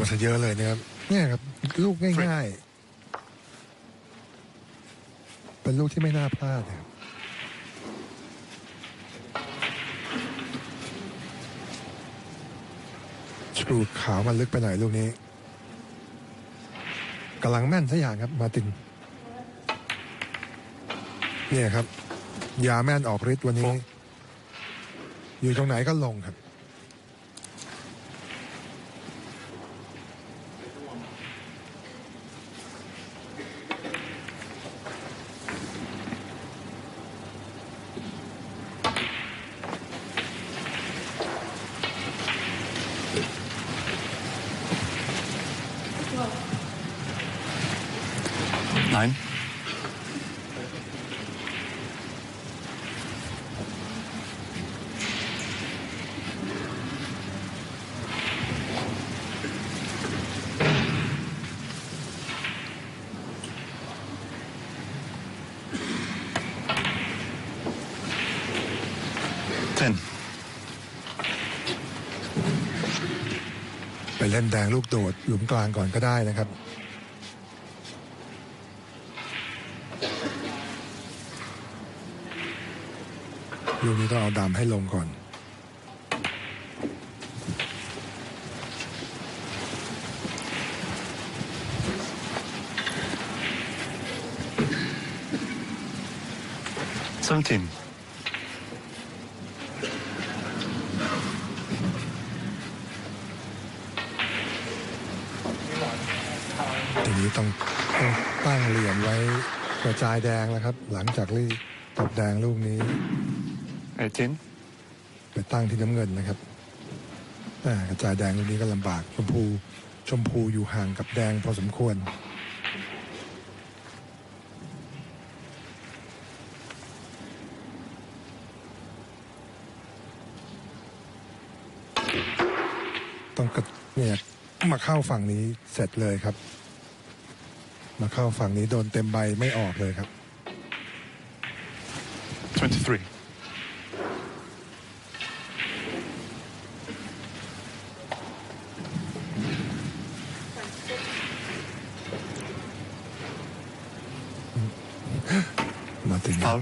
มาซะเยอะเลยนะครับ เนี่ยครับ ลูกง่ายๆ เป็นลูกที่ไม่น่าพลาดนะครับชูขาวมันลึกไปหน่อยลูกนี้กำลังแม่นสักอย่างครับมาตินเนี่ยครับ ยาแม่นออกฤทธิ์วันนี้ อยู่ตรงไหนก็ลงครับ Nein. แดงลูกโดดหลุมกลางก่อนก็ได้นะครับลูกนี้ต้องเอาดำให้ลงก่อน Seventeen. ทีนี้ต้องต้องตั้งเหลี่ยมไว้กระจายแดงแล้วครับ หลังจากที่ตบแดงลูกนี้ Eighteen. ไปตั้งที่น้ำเงินนะครับอ่ากระจายแดงลูกนี้ก็ลำบากชมพูชมพูอยู่ห่างกับแดงพอสมควรต้องกระเนี่ยมาเข้าฝั่งนี้เสร็จเลยครับ มาเข้าฝั่งนี้โดนเต็มใบไม่ออกเลยครับ Twenty-three. มาถึง Foul.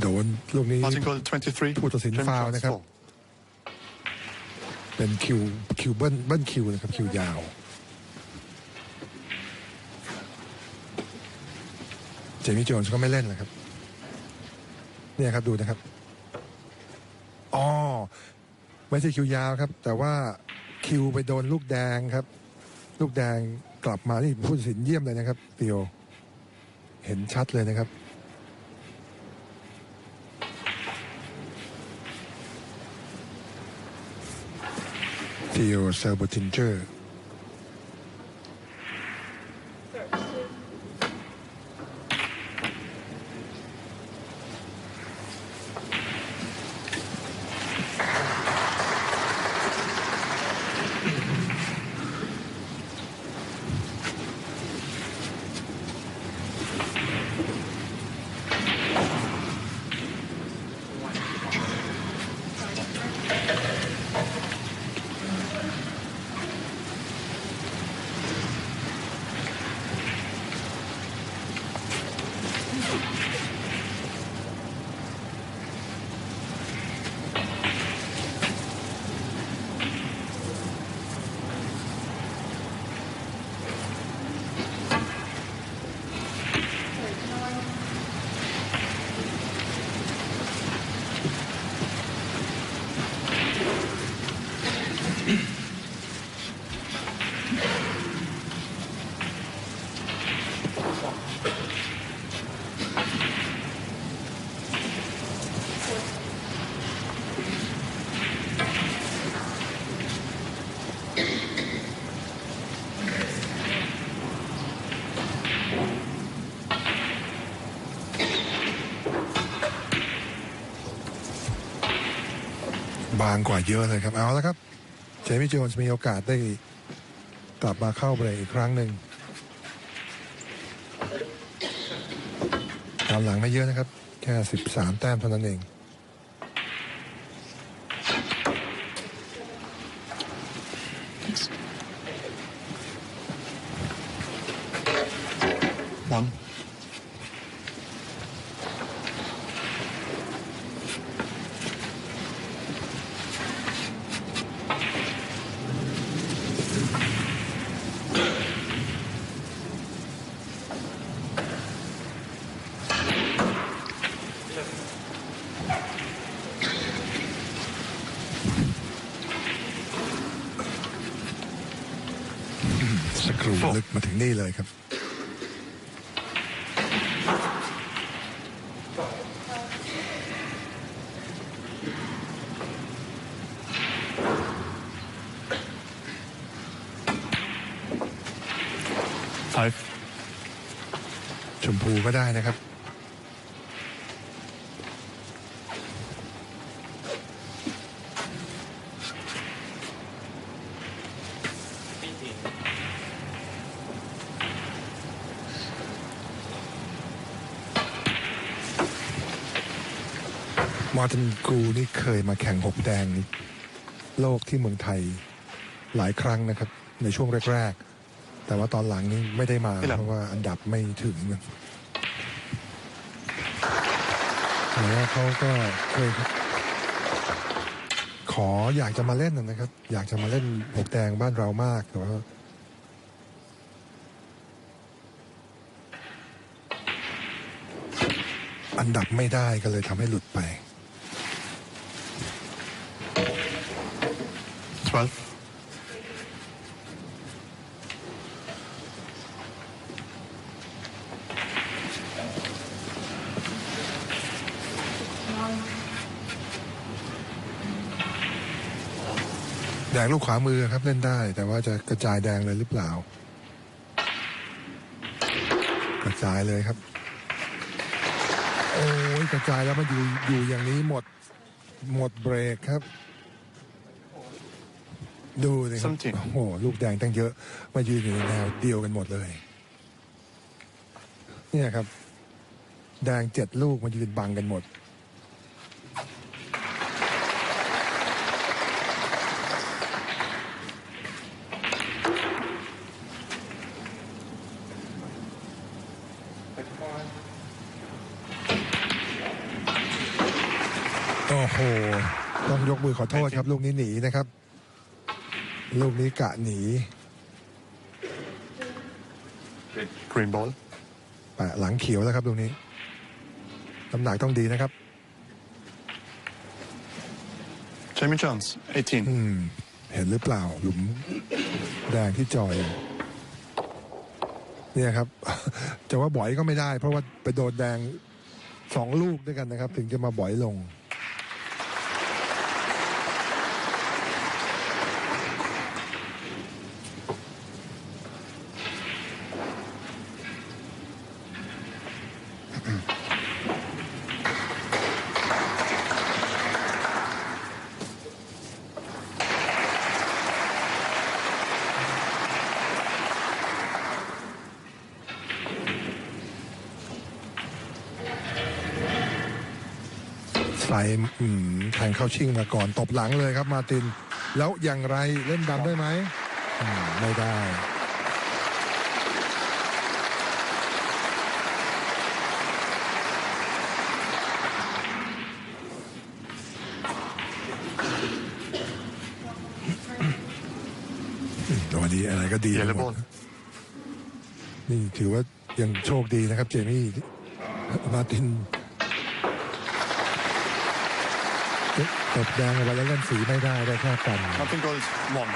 โดนลูกนี้ Martin Gold, twenty-three. Put us in Jim foul Jones, นะครับ four. เป็นคิวคิวเบิ้ลเบิ้ลคิวนะครับคิวยาว เจมี่โจนส์ก็ไม่เล่นนะครับ เนี่ยครับดูนะครับอ๋อไม่ใช่คิวยาวครับ แต่ว่าคิวไปโดนลูกแดงครับ ลูกแดงกลับมานี่ผู้ตัดสินเยี่ยมเลยนะครับเตียวเห็นชัดเลยนะครับทีโอเซอร์บตินเจอร์ บางกว่าเยอะเลยครับเอาแล้วครับ เจมี่โจนส์มีโอกาสได้กลับมาเข้าเบรกอีกครั้งหนึ่งตามหลังไม่เยอะนะครับ แค่ 13 แต้มเท่านั้นเอง ลึกมาถึงนี่เลยครับ Five. ชมพูก็ได้นะครับ มอร์ตินกรูนี่เคยมาแข่งหกแดงโลกที่เมืองไทยหลายครั้งนะครับ ในช่วงแรก ๆ แต่ว่าตอนหลังนี้ไม่ได้มาไม่หรอกเพราะว่าอันดับไม่ถึงนะแต่ว่าเขาก็เคยขออยากจะมาเล่นนะครับ อยากจะมาเล่นหกแดงบ้านเรามากแต่ว่าอันดับไม่ได้ก็เลยทำให้หลุดไป แดงลูกขวามือครับเล่นได้ แต่ว่าจะกระจายแดงเลยหรือเปล่า กระจายเลยครับ โอ้ยกระจายแล้วมันอยู่อยู่อย่างนี้หมดหมดเบรกครับ ดูสิครับ Something โอ้โหลูกแดงตั้งเยอะ มายืนอยู่ในแนวเดียวกันหมดเลย เนี่ยครับ แดงเจ็ดลูกมายืนบังกันหมด โอ้โห ต้องยกมือขอโทษครับ ลูกนี้หนีนะครับ ลูกนี้กะหนี Green ball. แปะหลังเขียวแล้วครับลูกนี้น้ำหนักต้องดีนะครับ Jamie Jones, 18. อืมเห็นหรือเปล่าหลุมแดงที่จอย เนี่ยครับ จะว่าบ่อยก็ไม่ได้ เพราะว่าไปโดนแดงสองลูกด้วยกันนะครับ ถึงจะมาบ่อยลง ใส่อืมแทงเข้าชิงมาก่อนตบหลังเลยครับมาร์ติน แล้วอย่างไรเล่นดำได้ไหมอืมไม่ได้อืมวันนี้อะไรก็ดีไป Yellow หมด ball. นี่ถือว่ายังโชคดีนะครับ เจมี่มาร์ติน ตบแดงเอาไว้แล้วเล่นสีไม่ได้ได้แค่กัน Nothing goes one.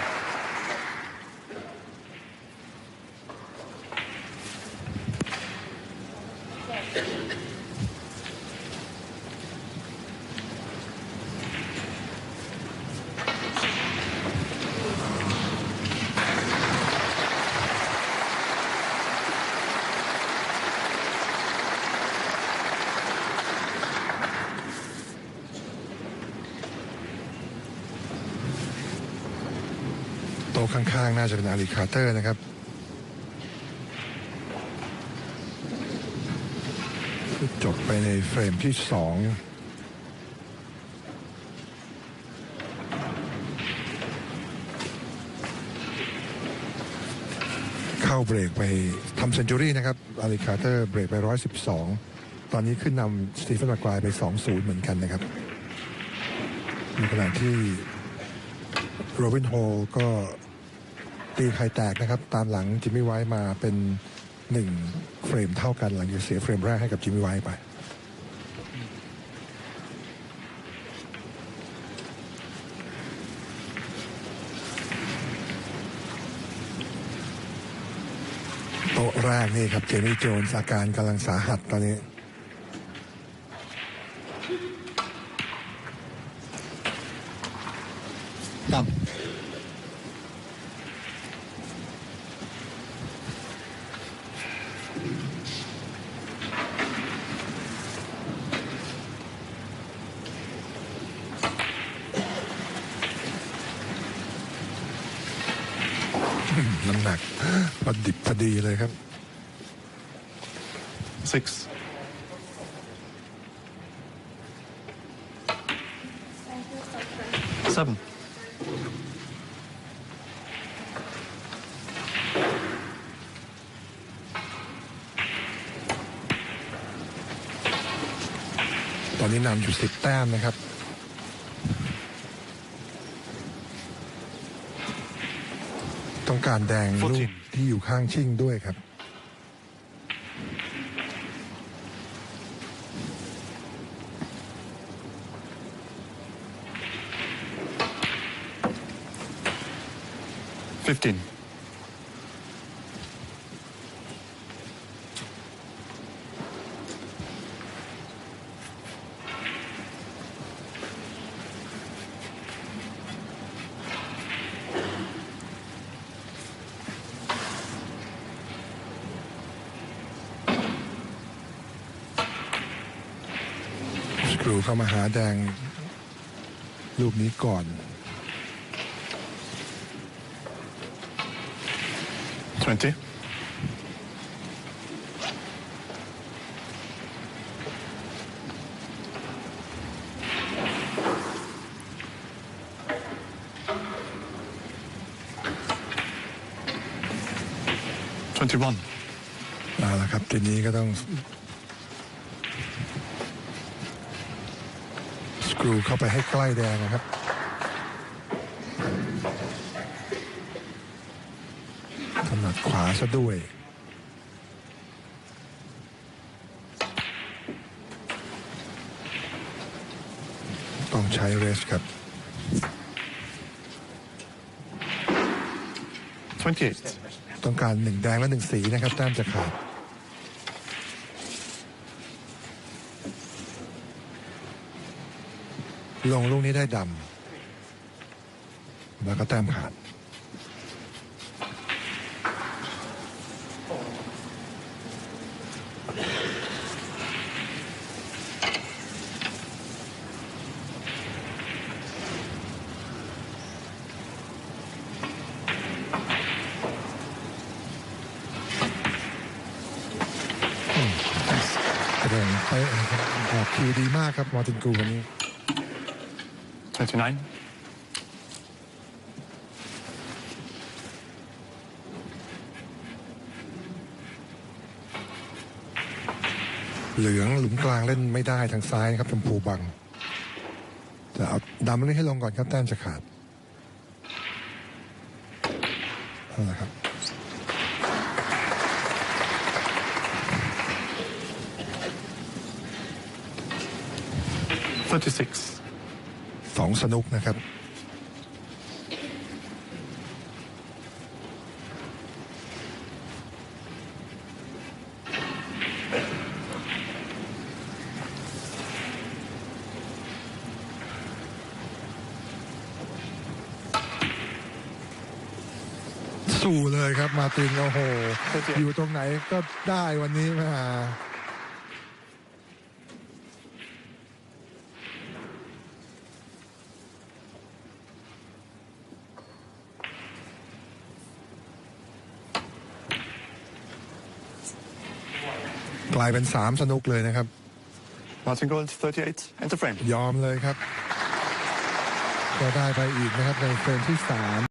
ต๊ะข้างๆ น่าจะเป็นอาริคาเตอร์นะครับ จบไปในเฟรมที่สองเข้าเบรกไปทำเซนจูรี่นะครับอาริคาเตอร์เบรกไป 112 ตอนนี้ขึ้นนำสตีเฟนมากวายไป 2-0 เหมือนกันนะครับในขณะที่โรบินโฮลก็ ตีไข่แตกนะครับ ตามหลังจิมมี่ไวท์มาเป็นหนึ่งเฟรมเท่ากันหลังจากเสียเฟรมแรกให้กับจิมมี่ไวท์ไป โต๊ะแรกนี่ครับเจมี่โจนส์อาการกำลังสาหัสตอนนี้ ครับ น้ำหนัก พอดิบพอดีเลยครับ Six. Seven. ตอนนี้นำอยู่สิบแต้มนะครับ ต้อง การแดงลูกที่อยู่ข้างชิ่งด้วยครับ Fifteen. สกรูเข้ามาหาแดงลูกนี้ก่อน Twenty. 21. เอาละครับทีนี้ก็ต้อง สกรูเข้าไปให้ใกล้แดงนะครับถนัดขวาซะด้วยต้องใช้เรสครับ 28. ต้องการหนึ่งแดงและหนึ่งสีนะครับแต้มจะขาด ลงลูกนี้ได้ดำแล้วก็แต้มขาดแสดงไปะนะครับออกคิวดีมากครับมาร์ตินกูวันนี้ 29. เหลืองหลุมกลางเล่นไม่ได้ทางซ้ายนะครับชมพูบังแต่เอาดำนี่ให้ลงก่อนครับแต้มจะขาดเอาละครับ 36. สองสนุกนะครับ สู้เลยครับมาร์ตินโอ้โห อยู่ตรงไหนก็ได้วันนี้มา กลายเป็นสามสนุกเลยนะครับ Martin Gold, 38. Enter frame. ยอมเลยครับ ก็ได้ไปอีกนะครับในเฟรมที่สาม